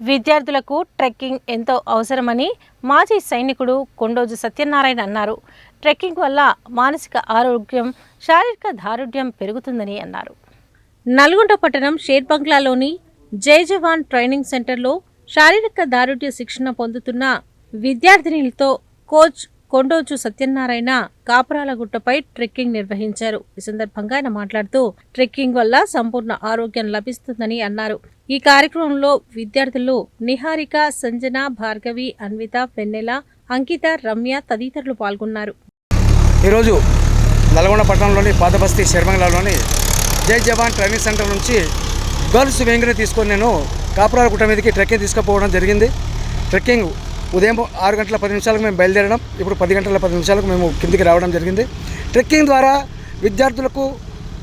విద్యార్థులకు ట్రెక్కింగ్ ఎంతో అవసరమని మాజీ సైనికుడు కొండోజు సత్యనారాయణ అన్నారు. ట్రెక్కింగ్ వల్ల మానసిక ఆరోగ్యం శారీరక దారుఢ్యం పెరుగుతుందని అన్నారు. నల్గొండ పట్టణం షేర్ బంగ్లాలోని జై జవాన్ ట్రైనింగ్ సెంటర్లో శారీరక దారుఢ్య శిక్షణ పొందుతున్న విద్యార్థినిలతో కోచ్ కొండోజు సత్యనారాయణ కాపురాల గుట్టపై ట్రెక్కింగ్ నిర్వహించారు. ఈ సందర్భంగా ఆయన మాట్లాడుతూ ట్రెక్కింగ్ వల్ల సంపూర్ణ ఆరోగ్యం లభిస్తుందని అన్నారు. ఈ కార్యక్రమంలో విద్యార్థులు నిహారిక సంజన భార్గవి అన్విత పెన్నెల అంకిత రమ్య తదితరులు పాల్గొన్నారు. ఈరోజు నల్గొండ పట్టణంలోని పాతబస్తీ శర్మంగళలోని జై జవాన్ ట్రైనింగ్ సెంటర్ నుంచి గర్ల్స్ వెంగిని తీసుకొని నేను కాపురాల గుట్ట మీదకి ట్రెక్కింగ్ తీసుకుపోవడం జరిగింది. ట్రెక్కింగ్ ఉదయం ఆరు గంటల పది నిమిషాలకు మేము బయలుదేరడం ఇప్పుడు పది గంటల పది నిమిషాలకు మేము కిందికి రావడం జరిగింది. ట్రెక్కింగ్ ద్వారా విద్యార్థులకు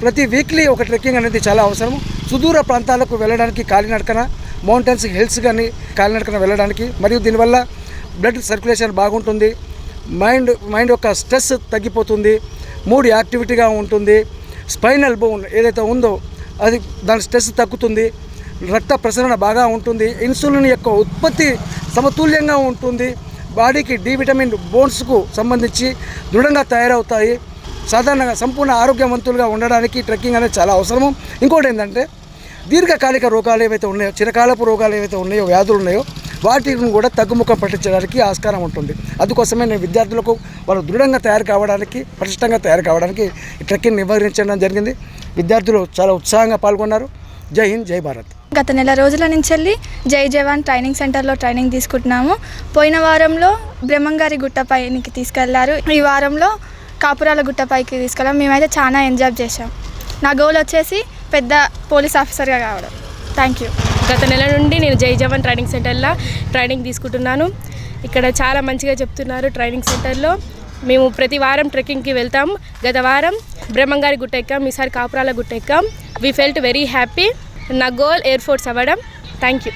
ప్రతి వీక్లీ ఒక ట్రెక్కింగ్ అనేది చాలా అవసరం. సుదూర ప్రాంతాలకు వెళ్ళడానికి కాలినడకన మౌంటైన్స్ హిల్స్ కానీ కాలినడకన వెళ్ళడానికి మరియు దీనివల్ల బ్లడ్ సర్క్యులేషన్ బాగుంటుంది. మైండ్ మైండ్ యొక్క స్ట్రెస్ తగ్గిపోతుంది. మూడ్ యాక్టివిటీగా ఉంటుంది. స్పైనల్ బోన్ ఏదైతే ఉందో అది దాని స్ట్రెస్ తగ్గుతుంది. రక్త ప్రసరణ బాగా ఉంటుంది. ఇన్సులిన్ యొక్క ఉత్పత్తి సమతుల్యంగా ఉంటుంది. బాడీకి డి విటమిన్ బోన్స్కు సంబంధించి దృఢంగా తయారవుతాయి. సాధారణంగా సంపూర్ణ ఆరోగ్యవంతులుగా ఉండడానికి ట్రెక్కింగ్ అనేది చాలా అవసరము. ఇంకోటి ఏంటంటే దీర్ఘకాలిక రోగాలు ఏవైతే ఉన్నాయో చిరకాలపు రోగాలు ఏవైతే ఉన్నాయో వ్యాధులు ఉన్నాయో వాటిని కూడా తగ్గుముఖం పట్టించడానికి ఆస్కారం ఉంటుంది. అందుకోసమే నేను విద్యార్థులకు వాళ్ళు దృఢంగా తయారు కావడానికి పటిష్టంగా తయారు కావడానికి ఈ ట్రెక్కింగ్ నిర్వహించడం జరిగింది. విద్యార్థులు చాలా ఉత్సాహంగా పాల్గొన్నారు. జై హింద్ జై భారత్. గత నెల రోజుల నుంచి వెళ్ళి జై జవాన్ ట్రైనింగ్ సెంటర్లో ట్రైనింగ్ తీసుకుంటున్నాము. పోయిన వారంలో బ్రహ్మంగారి గుట్టపైకి తీసుకెళ్ళారు. ఈ వారంలో కాపురాల గుట్టపైకి తీసుకెళ్ళాం. మేమైతే చాలా ఎంజాయ్ చేసాం నా గోల్ వచ్చేసి పెద్ద పోలీస్ ఆఫీసర్గా కావడం. Thank you. గత నెల నుండి నేను జై జవాన్ ట్రైనింగ్ సెంటర్లో ట్రైనింగ్ తీసుకుంటున్నాను. ఇక్కడ చాలా మంచిగా చెప్తున్నారు ట్రైనింగ్ సెంటర్లో. మేము ప్రతి వారం ట్రెక్కింగ్కి వెళ్తాం. గత వారం బ్రహ్మంగారి గుట్ట ఎక్కాం. ఈసారి కాపురాల గుట్ట ఎక్కాం. We felt very happy. నా గోల్ ఎయిర్ ఫోర్స్ అవ్వడం. Thank you.